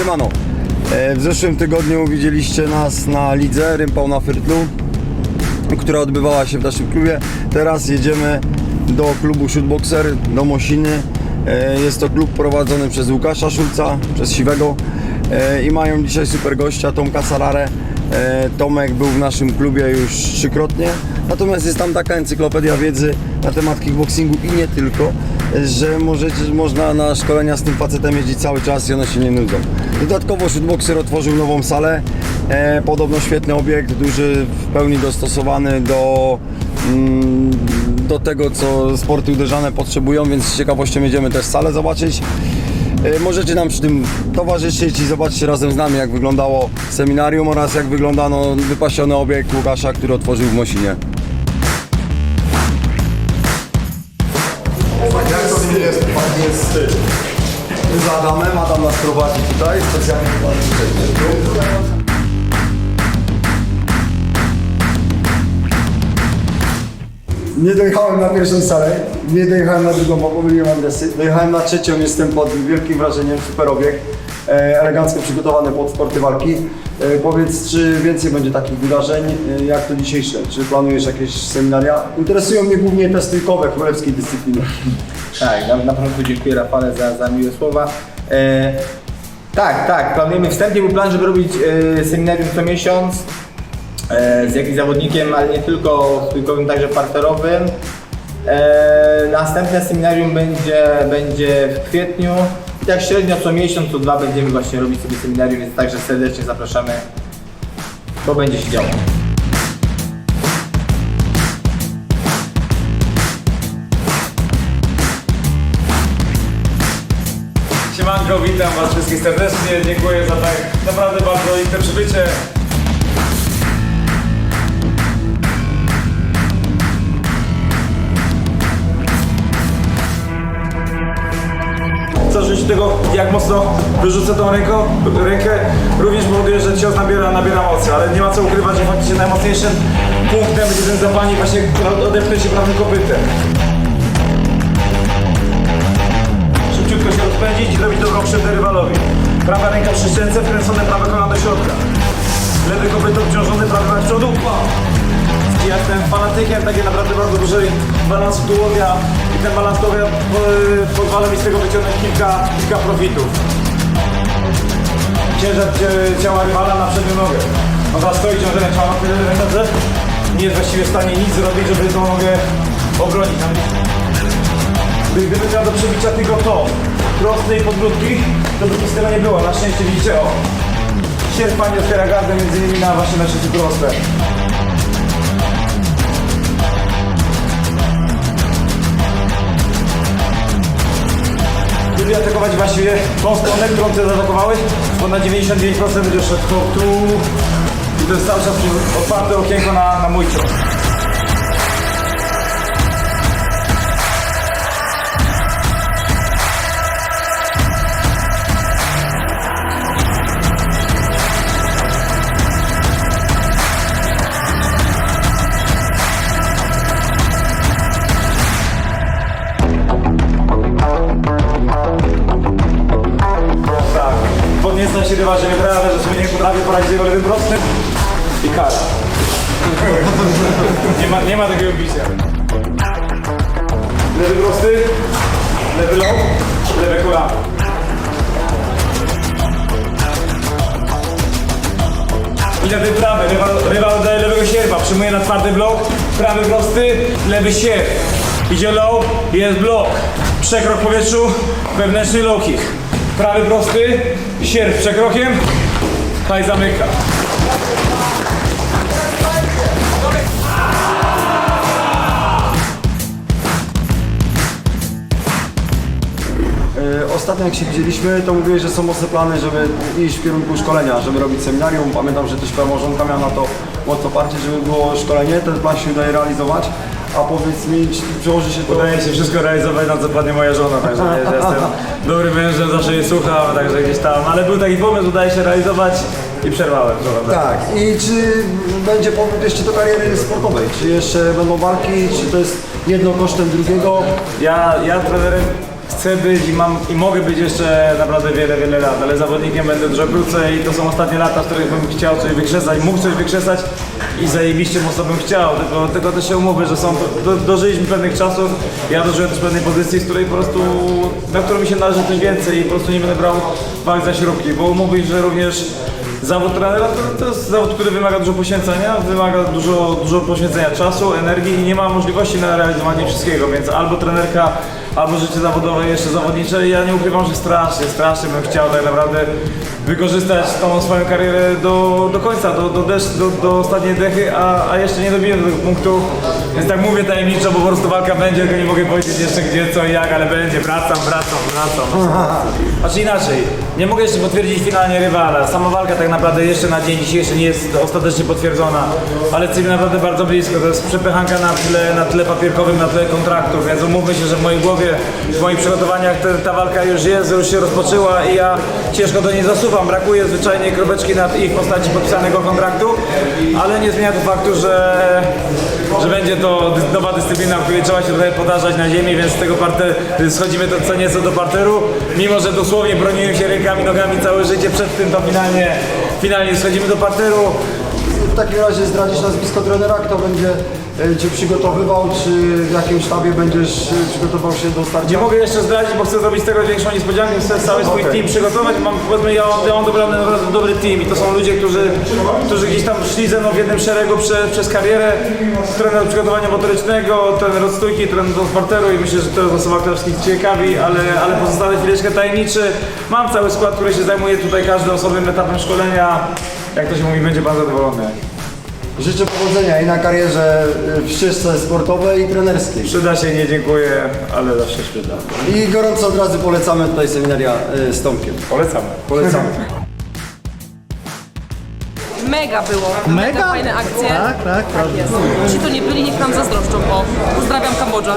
Siemano. E, W zeszłym tygodniu widzieliście nas na lidze Rympał na Fyrtlu, która odbywała się w naszym klubie. Teraz jedziemy do klubu Shootboxer, do Mosiny. E, Jest to klub prowadzony przez Łukasza Szulca, przez Siwego E, i mają dzisiaj super gościa Tomka Sararę. Tomek był w naszym klubie już trzykrotnie, natomiast jest tam taka encyklopedia wiedzy na temat kickboxingu i nie tylko, że możecie, można na szkolenia z tym facetem jeździć cały czas i one się nie nudzą. Dodatkowo Shootboxer otworzył nową salę, e, podobno świetny obiekt, duży, w pełni dostosowany do, mm, do tego, co sporty uderzane potrzebują, więc z ciekawością jedziemy też salę zobaczyć. E, Możecie nam przy tym towarzyszyć i zobaczcie razem z nami, jak wyglądało seminarium oraz jak wyglądano wypasiony obiekt Łukasza, który otworzył w Mosinie. Jest fajnie styl? Za Adamem, Adam nas prowadzi tutaj, specjalnie tutaj Nie dojechałem na pierwszą salę, nie dojechałem na drugą, bo pomyliłem adresy. Dojechałem na trzecią, jestem pod wielkim wrażeniem, super obiekt. E, elegancko przygotowany pod sporty walki. E, powiedz, czy więcej będzie takich wydarzeń, e, jak to dzisiejsze? Czy planujesz jakieś seminaria? Interesują mnie głównie te stójkowe, królewskiej dyscypliny. Tak, na, na początku dziękuję Rafale za, za miłe słowa. E, tak, tak, planujemy wstępnie był plan, żeby robić e, seminarium co miesiąc e, z jakimś zawodnikiem, ale nie tylko stójkowym, także parterowym. E, następne seminarium będzie, będzie w kwietniu. I tak średnio co miesiąc, co dwa będziemy właśnie robić sobie seminarium, więc także serdecznie zapraszamy. To będzie się działo. Siemanko, witam Was wszystkich serdecznie, dziękuję za tak naprawdę bardzo inne przybycie. Tego, jak mocno wyrzucę tą rękę, również mówię, że cios nabiera, nabiera mocy, ale nie ma co ukrywać, że faktycznie najmocniejszym punktem będzie ten zapalnik właśnie odepnąć się prawym kopytem. Szybciutko się rozpędzić i zrobić dobrą krzywdę rywalowi. Prawa ręka przy ściance, wkręcone prawe kolano do środka. Lewy kopyt obciążony, prawy na przodu. Ja jestem fanatykiem takiej naprawdę bardzo dużej balansu tułowia ten balans tułowia e, pozwala mi z tego wyciągnąć kilka, kilka profitów. Ciężar ciała rywala na przednią nogę. On teraz stoi ciążarem ciała na nodze, nie jest właściwie w stanie nic zrobić, żeby tą nogę obronić. Gdy- Gdyby miał do przebicia tylko to, prostej podbródki, to by nic tego nie było. Na szczęście widzicie, o, sierp pani otwiera gardę między innymi na na trzecie proste. Gdyby atakować właściwie tą stronę, którą ty zaatakowałeś, to na 99% będziesz szedł tu. I to jest cały czas otwarte okienko na, na mój cios. Z jego lewym prostym i kara. nie, ma, nie ma takiego bicia. Lewy prosty, lewy low, lewe kolano. I lewy prawy, rywal, rywal daje lewego sierpa, przyjmuje na twardy blok, prawy prosty, lewy sierp. Idzie low, jest blok. Przekrok w powietrzu, wewnętrzny low kick. Prawy prosty, sierp przekrokiem, haj zamyka. Ostatnio jak się widzieliśmy, to mówiłeś, że są mocne plany, żeby iść w kierunku szkolenia, żeby robić seminarium. Pamiętam, że też małżonka miała na to mocno parcie, żeby było szkolenie. Ten plan się udaje realizować. A powiedz mi, czy przełoży się to... Udaje się wszystko realizować, na co padnie moja żona, także nie, że jestem dobrym mężem, zawsze jej słucham, także gdzieś tam, ale był taki pomysł, udaje się realizować i przerwałem żonę. Tak, i czy będzie powrót jeszcze do kariery sportowej? Czy jeszcze będą walki, czy to jest jedno kosztem drugiego? Ja, ja trenerem chcę być i mam i mogę być jeszcze naprawdę wiele, wiele lat, ale zawodnikiem będę dużo krócej i to są ostatnie lata, w których bym chciał coś wykrzesać, mógł coś wykrzesać i zajebiście mocno bym chciał, tylko, tylko też się umówię, że są, do, dożyliśmy pewnych czasów, ja dożyłem też pewnej pozycji, z której po prostu, na którą mi się należy coś więcej i po prostu nie będę brał walk za śrubki, bo umówić, że również Zawód trenera to, to jest zawód, który wymaga dużo poświęcenia, wymaga dużo, dużo poświęcenia czasu, energii i nie ma możliwości na realizowanie wszystkiego, więc albo trenerka, albo życie zawodowe, jeszcze zawodnicze. I ja nie ukrywam, że strasznie, strasznie bym chciał tak naprawdę wykorzystać tą swoją karierę do, do końca, do, do, desz, do, do ostatniej dechy, a, a jeszcze nie dobiłem do tego punktu. Więc tak mówię tajemniczo, bo po prostu walka będzie, tylko nie mogę powiedzieć jeszcze gdzie, co i jak, ale będzie. Wracam, wracam, wracam. Znaczy inaczej, nie mogę jeszcze potwierdzić finalnie rywala. Sama walka tak naprawdę jeszcze na dzień dzisiejszy nie jest ostatecznie potwierdzona, ale jesteśmy naprawdę bardzo blisko. To jest przepychanka na tle, na tle papierkowym, na tle kontraktów, więc umówmy się, że w mojej głowie, w moich przygotowaniach ta walka już jest, już się rozpoczęła i ja ciężko do niej zasuwam. Brakuje zwyczajnie kropeczki nad i w postaci podpisanego kontraktu, ale nie zmienia to faktu, że, że będzie to nowa dyscyplina, w której trzeba się trochę podarzać na ziemi, więc z tego parter, schodzimy to co nieco do parteru, mimo że dosłownie broniłem się rękami, nogami całe życie przed tym, to finalnie, finalnie schodzimy do parteru. W takim razie zdradzisz nazwisko trenera, kto będzie e, Cię przygotowywał, czy w jakim sztabie będziesz e, przygotował się do starcia? Nie mogę jeszcze zdradzić, bo chcę zrobić z tego większą niespodziankę, chcę cały swój Okej. team przygotować. Mam, powiedzmy, ja mam, ja mam dobrany, naprawdę dobry team i to są ludzie, którzy, którzy gdzieś tam szli ze mną w jednym szeregu prze, przez karierę. Trener przygotowania motorycznego, trener od stójki, trener od parteru i myślę, że to jest osoba, która wszystkich ciekawi, ale, ale pozostanę chwileczkę tajemniczy. Mam cały skład, który się zajmuje tutaj każdym osobnym etapem szkolenia. Jak to się mówi, będzie pan zadowolony. Życzę powodzenia i na karierze e, w ścieżce sportowej i trenerskiej. Przyda się, nie dziękuję, ale zawsze się przyda. I gorąco od razu polecamy tutaj seminaria e, z Tomkiem. Polecamy. Polecamy. Mega było. Mega, fajne akcje. Tak, tak, tak jest. Ci, to nie byli, niech nam zazdroszczą, bo pozdrawiam Kambodżę.